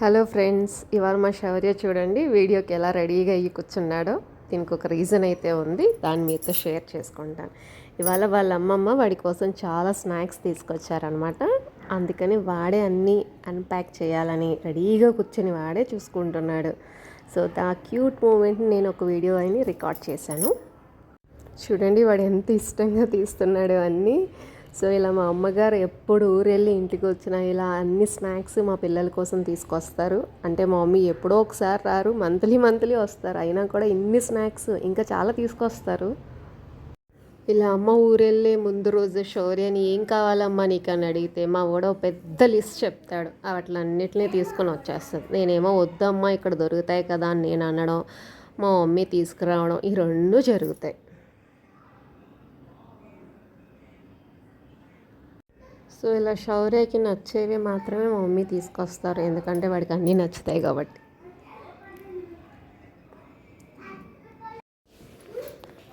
Hello friends ఇవాళ మా శౌర్య చూడండి వీడియోకి ఎలా రెడీగా అయ్యి కూర్చున్నాడో. దీనికి ఒక రీజన్ అయితే ఉంది దాన్ని మీతో షేర్ చేసుకుంటాను. ఇవాళ వాళ్ళ అమ్మమ్మ వాడి కోసం చాలా స్నాక్స్ తీసుకొచ్చారనమాట అందుకని వాడే అన్నీ అన్ప్యాక్ చేయాలని రెడీగా కూర్చొని వాడే చూసుకుంటున్నాడు. సో దా క్యూట్ మూమెంట్ని నేను ఒక వీడియో అని రికార్డ్ చేశాను. చూడండి వాడు ఎంత ఇష్టంగా తీస్తున్నాడు అన్నీ. సో ఇలా మా అమ్మగారు ఎప్పుడు ఊరెళ్ళి ఇంటికి వచ్చినా ఇలా అన్ని స్నాక్స్ మా పిల్లల కోసం తీసుకొస్తారు. అంటే మా మమ్మీ ఎప్పుడో ఒకసారి రారు మంత్లీ మంత్లీ వస్తారు. అయినా కూడా ఇన్ని స్నాక్స్ ఇంకా చాలా తీసుకొస్తారు. ఇలా అమ్మ ఊరెళ్ళే ముందు రోజు శౌర్యని ఏం కావాలమ్మా నీకు అని అడిగితే మా ఓడ పెద్ద లిస్ట్ చెప్తాడు. వాటిలన్నిటినీ తీసుకొని వచ్చేస్తుంది నేనేమో వద్దమ్మా ఇక్కడ దొరుకుతాయి కదా అని నేను అనడం మా మమ్మీ తీసుకురావడం ఈ రెండు జరుగుతాయి. సో ఇలా శౌర్యకి నచ్చేవి మాత్రమే మా మమ్మీ తీసుకొస్తారు. ఎందుకంటే వాడికి అన్నీ నచ్చుతాయి కాబట్టి.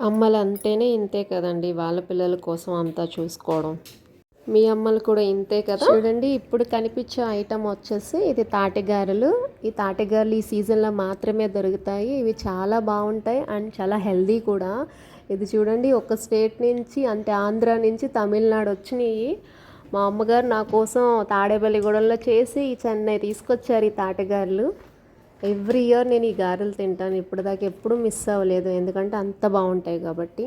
అమ్మలు అంటేనే ఇంతే కదండి వాళ్ళ పిల్లల కోసం అంతా చూసుకోవడం. మీ అమ్మలు కూడా ఇంతే కదా? చూడండి ఇప్పుడు కనిపించే ఐటమ్ వచ్చేసి ఇది తాటిగారెలు. ఈ తాటిగారెలు ఈ సీజన్లో మాత్రమే దొరుకుతాయి. ఇవి చాలా బాగుంటాయి అండ్ చాలా హెల్దీ కూడా. ఇది చూడండి ఒక స్టేట్ నుంచి అంటే ఆంధ్ర నుంచి తమిళనాడు వచ్చినాయి. మా అమ్మగారు నా కోసం తాడేపల్లిగూడెంలో చేసి చెన్నై తీసుకొచ్చారు ఈ తాటగారులు. ఎవ్రీ ఇయర్ నేను ఈ గారెలు తింటాను. ఇప్పటిదాకా ఎప్పుడూ మిస్ అవ్వలేదు. ఎందుకంటే అంత బాగుంటాయి కాబట్టి.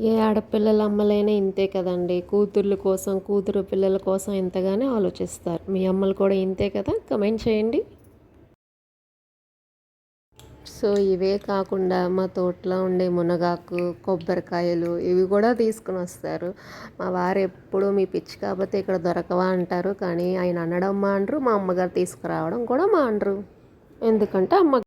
ఏ ఆడపిల్లల అమ్మలైనా ఇంతే కదండి. కూతుర్ల కోసం కూతురు పిల్లల కోసం ఎంతగానో ఆలోచిస్తారు. మీ అమ్మలు కూడా ఇంతే కదా? కమెంట్ చేయండి. సో ఇవే కాకుండా మా తోటలో ఉండే మునగాకు కొబ్బరికాయలు ఇవి కూడా తీసుకుని వస్తారు. మా వారు ఎప్పుడు మీ పిచ్చి కాకపోతే ఇక్కడ దొరకవా అంటారు కానీ ఆయన అనడం మా అంటారు మా అమ్మగారు తీసుకురావడం కూడా మా అంటారు ఎందుకంటే అమ్మ